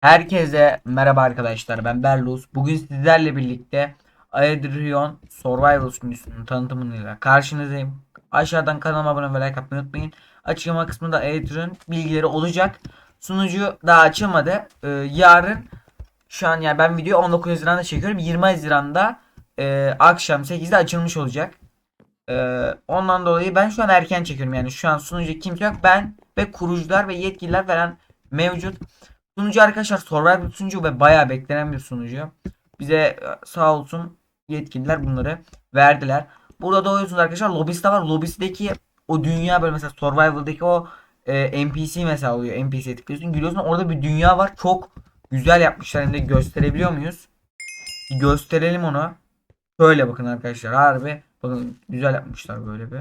Herkese merhaba arkadaşlar ben Berlus. Bugün sizlerle birlikte Aedrion Survival sunucusunun tanıtımıyla karşınızdayım. Aşağıdan kanalıma abone ve like atmayı unutmayın. Açıklama kısmında Aedrion bilgileri olacak. Sunucu daha açılmadı. Ee, yarın şu an yani ben videoyu 19 Haziran'da çekiyorum. 20 Haziran'da e, akşam 8'de açılmış olacak. Ee, ondan dolayı ben şu an erken çekiyorum yani şu an sunucu kimse yok. Ben ve kurucular ve yetkililer falan mevcut. Sunucu arkadaşlar Survivor sunucu ve bayağı beklenen bir sunucu. Bize e, sağ olsun yetkililer bunları verdiler. Burada doğuyorsunuz arkadaşlar. Lobby'si de var. Lobby'sindeki o dünya böyle mesela Survival'daki o e, NPC mesela oluyor. NPC'ye tıklıyorsun. Giriyorsun orada bir dünya var. Çok güzel yapmışlar. Hem de gösterebiliyor muyuz? Bir gösterelim onu. Şöyle bakın arkadaşlar. Harbi. Bakın güzel yapmışlar böyle bir.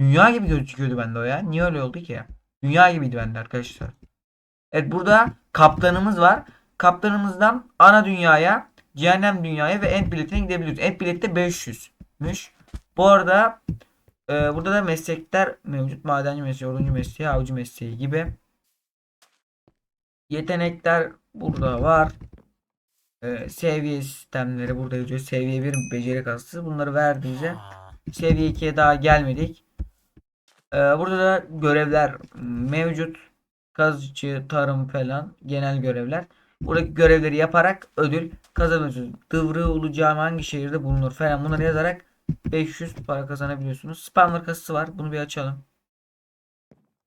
Dünya gibi gözüküyordu bende o ya. Niye öyle oldu ki? Dünya gibiydi bende arkadaşlar. Evet burada kaptanımız var. Kaptanımızdan ana dünyaya, cehennem dünyaya ve end biletine gidebiliyoruz. End bilette 500'müş. Bu arada e, burada da meslekler mevcut. Madenci mesleği, oduncu mesleği, avcı mesleği gibi. Yetenekler burada var. E, seviye sistemleri burada yazıyor. Seviye 1 beceri kasası. Bunları verdiğinizde seviye 2'ye daha gelmedik. E, burada da görevler mevcut kazıcı, tarım falan genel görevler. Buradaki görevleri yaparak ödül kazanıyorsunuz. Dıvrı olacağım hangi şehirde bulunur falan bunları yazarak 500 para kazanabiliyorsunuz. Spamlar kasası var. Bunu bir açalım.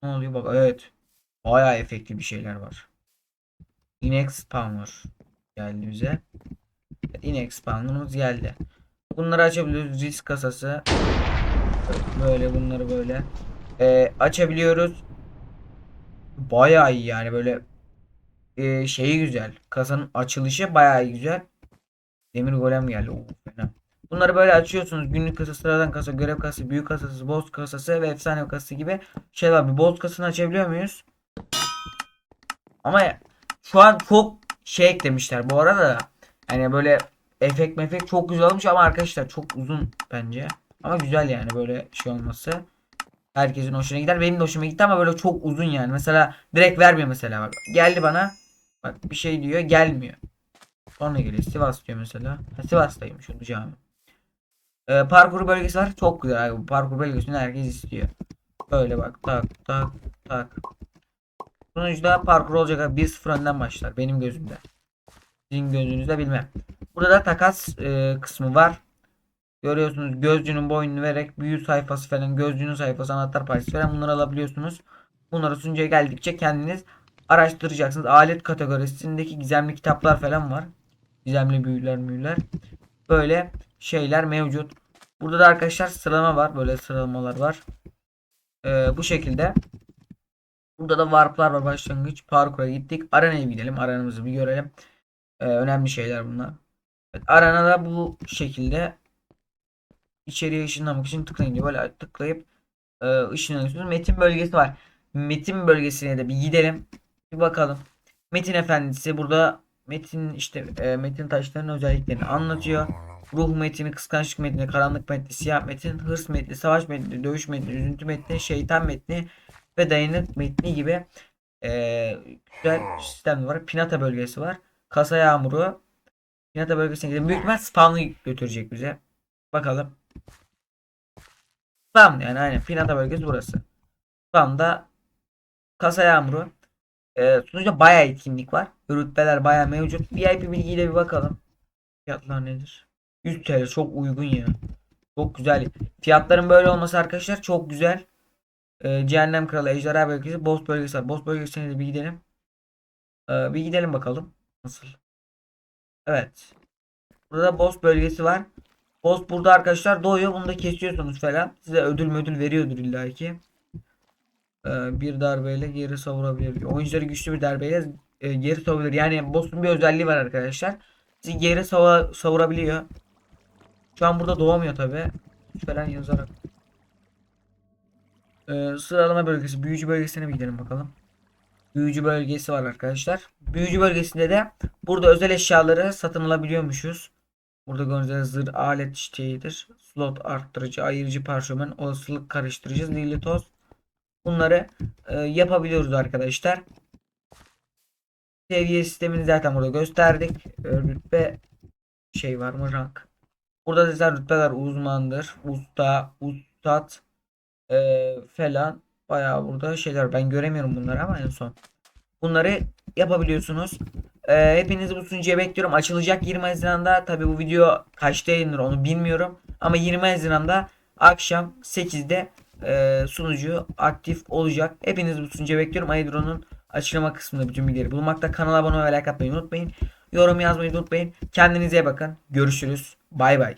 Ne oluyor bak evet. Bayağı efektli bir şeyler var. Inex spawner geldi bize. Evet, Inex spawner'ımız geldi. Bunları açabiliyoruz. Risk kasası. Böyle bunları böyle. Ee, açabiliyoruz. Bayağı iyi yani böyle e, şeyi güzel. Kasanın açılışı bayağı iyi güzel. Demir golem geldi. Bunları böyle açıyorsunuz. Günlük kasa, sıradan kasa, görev kasası, büyük kasası, boss kasası ve efsane kasası gibi şey var. Bir boss kasasını açabiliyor muyuz? Ama şu an çok şey eklemişler bu arada da. Yani böyle efekt mefek çok güzel olmuş ama arkadaşlar çok uzun bence. Ama güzel yani böyle şey olması. Herkesin hoşuna gider. Benim de hoşuma gitti ama böyle çok uzun yani. Mesela direkt vermiyor mesela. Bak, geldi bana. Bak bir şey diyor gelmiyor. Sonra geliyor. Sivas diyor mesela. Ha, Sivas'taymış o cami. Ee, parkur bölgesi var. Çok güzel. Abi. Bu Parkur bölgesini herkes istiyor. Böyle bak tak tak tak. Sonuçta parkur olacak abi. 1-0 önden başlar. Benim gözümde. Sizin gözünüzde bilmem. Burada da takas e, kısmı var. Görüyorsunuz gözcünün boynunu vererek büyü sayfası falan gözcünün sayfası anahtar parçası falan bunları alabiliyorsunuz. Bunları sunucuya geldikçe kendiniz araştıracaksınız. Alet kategorisindeki gizemli kitaplar falan var. Gizemli büyüler müyüler. Böyle şeyler mevcut. Burada da arkadaşlar sıralama var. Böyle sıralamalar var. Ee, bu şekilde. Burada da warplar var başlangıç. Parkura gittik. Arena'ya gidelim. Aranamızı bir görelim. Ee, önemli şeyler bunlar. Evet, Arena da bu şekilde içeriye ışınlamak için tıklayın diyor. Böyle tıklayıp e, ışınlanıyorsunuz. Metin bölgesi var. Metin bölgesine de bir gidelim. Bir bakalım. Metin efendisi burada Metin işte e, Metin taşlarının özelliklerini anlatıyor. Ruh metni, kıskançlık metni, karanlık metni, siyah metin, hırs metni, savaş metni, dövüş metni, üzüntü metni, şeytan metni ve dayanık metni gibi e, güzel sistem var. Pinata bölgesi var. Kasa yağmuru. Pinata bölgesine gidelim. Büyük ihtimal spamlı götürecek bize. Bakalım. Spam yani aynen. Pinata bölgesi burası. Spam'da kasa yağmuru. Ee, sonuçta bayağı etkinlik var. Rütbeler bayağı mevcut. VIP bilgiyle bir bakalım. Fiyatlar nedir? 100 TL çok uygun ya. Çok güzel. Fiyatların böyle olması arkadaşlar çok güzel. Ee, Cehennem Kralı, Ejderha Bölgesi, Boss Bölgesi var. Boss Bölgesi'ne de bir gidelim. Ee, bir gidelim bakalım. Nasıl? Evet. Burada Boss Bölgesi var. Boss burada arkadaşlar doğuyor. Bunu da kesiyorsunuz falan. Size ödül müdül veriyordur illaki. Ee, bir darbeyle geri savurabilir. Oyuncuları güçlü bir darbeyle e, geri savurabilir. Yani boss'un bir özelliği var arkadaşlar. Sizi geri savu- savurabiliyor. Şu an burada doğamıyor tabi. Falan yazarak. Ee, sıralama bölgesi. Büyücü bölgesine bir gidelim bakalım. Büyücü bölgesi var arkadaşlar. Büyücü bölgesinde de burada özel eşyaları satın alabiliyormuşuz. Burada üzere zırh alet çiçeğidir. Slot arttırıcı, ayırıcı parşömen, olasılık karıştırıcı, zilli toz. Bunları e, yapabiliyoruz arkadaşlar. Seviye sistemini zaten burada gösterdik. Ee, Rütbe şey var mı rank. Burada zaten rütbeler uzmandır. Usta, ustad ee, falan. Bayağı burada şeyler. Ben göremiyorum bunları ama en son. Bunları yapabiliyorsunuz. Ee, hepinizi bu sunucuya bekliyorum. Açılacak 20 Haziran'da. Tabi bu video kaçta yayınlanır onu bilmiyorum. Ama 20 Haziran'da akşam 8'de e, sunucu aktif olacak. Hepinizi bu sunucuya bekliyorum. Aydro'nun açıklama kısmında bütün bilgileri bulunmakta. Kanala abone olmayı, like atmayı unutmayın. Yorum yazmayı unutmayın. Kendinize bakın. Görüşürüz. Bay bay.